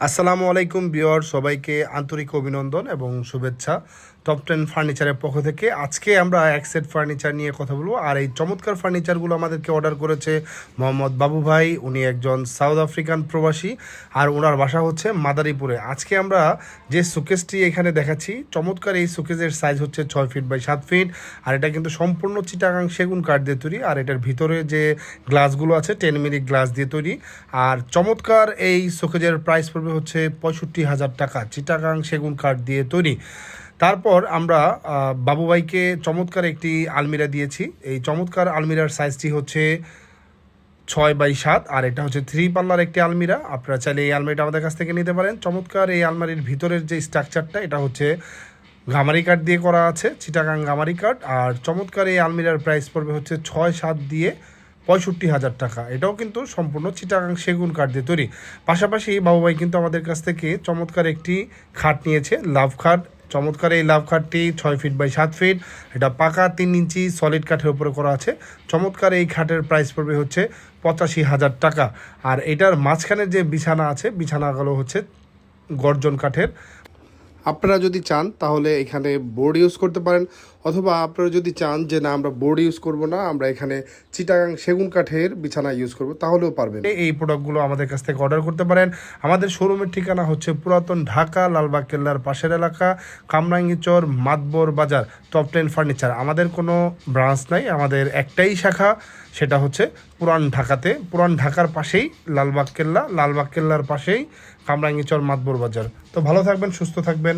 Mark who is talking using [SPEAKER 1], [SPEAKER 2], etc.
[SPEAKER 1] আসসালামু আলাইকুম বিয়র সবাইকে আন্তরিক অভিনন্দন এবং শুভেচ্ছা। টপ টেন ফার্নিচারের পক্ষ থেকে আজকে আমরা এক সেট ফার্নিচার নিয়ে কথা বলব। আর এই চমৎকার ফার্নিচারগুলো আমাদেরকে অর্ডার করেছে মোহাম্মদ বাবু ভাই। উনি একজন সাউথ আফ্রিকান প্রবাসী আর ওনার বাসা হচ্ছে মাদারীপুরে। আজকে আমরা যে সুকেসটি এখানে দেখাচ্ছি, চমৎকার এই সুকেসের সাইজ হচ্ছে ছয় ফিট বাই সাত ফিট আর এটা কিন্তু সম্পূর্ণ চিটাগাং সেগুন কাঠ দিয়ে তৈরি। আর এটার ভিতরে যে গ্লাসগুলো আছে টেন মিনিট গ্লাস দিয়ে তৈরি। আর চমৎকার এই শোকেজের প্রাইস পড়বে হচ্ছে পঁয়ষট্টি হাজার টাকা, চিটাগাং সেগুন কাঠ দিয়ে তৈরি। তারপর আমরা বাবুভাইকে চমৎকার একটি আলমিরা দিয়েছি। এই চমৎকার আলমিরার সাইজটি হচ্ছে ছয় বাই সাত, আর এটা হচ্ছে থ্রি পাল্লার একটি আলমিরা। আপনারা চাইলে এই আলমারিটা আমাদের কাছ থেকে নিতে পারেন। চমৎকার এই আলমারির ভিতরের যে স্ট্রাকচারটা, এটা হচ্ছে গামারি কাঠ দিয়ে করা আছে, চিটাগাং গামারি কাঠ। আর চমৎকার এই আলমিরার প্রাইস পড়বে হচ্ছে ছয় সাত দিয়ে পঁয়ষট্টি হাজার টাকা। এটাও কিন্তু সম্পূর্ণ চিটাগাং সেগুন কাঠ দিয়ে তৈরি। পাশাপাশি বাবুভাই কিন্তু আমাদের কাছ থেকে চমৎকার একটি খাট নিয়েছে, লাভ খাট। চমৎকার এই লাভ খাটটি ছয় ফিট বাই সাত ফিট এটা পাকা তিন ইঞ্চি সলিড কাঠের উপরে করা আছে। চমৎকার এই খাটের প্রাইস পড়বে হচ্ছে পঁচাশি হাজার টাকা। আর এটার মাঝখানে যে বিছানা আছে, বিছানাগুলো হচ্ছে গর্জন কাঠের। আপনারা যদি চান, তাহলে এখানে বোর্ড ইউজ করতে পারেন। অথবা আপনারা যদি চান যে, না, আমরা বোর্ড ইউজ করব না, আমরা এখানে চিটাগাং সেগুন কাঠের বিছানা ইউজ করব, তাহলেও পারবেন। এই প্রোডাক্টগুলো আমাদের কাছ থেকে অর্ডার করতে পারেন। আমাদের শোরুমের ঠিকানা হচ্ছে পুরাতন ঢাকা, লালবাগ, কেল্লার পাশের এলাকা, কামরাঙ্গিচর, মাতবর বাজার টপ টেন ফার্নিচার আমাদের কোনো ব্রাঞ্চ নাই, আমাদের একটাই শাখা, সেটা হচ্ছে পুরান ঢাকাতে। পুরান ঢাকার পাশেই লালবাগ, কেল্লা, লালবাগ, কেল্লার পাশেই কামরাঙ্গিচর মাতবর বাজার। তো ভালো থাকবেন সুস্থ থাকবেন।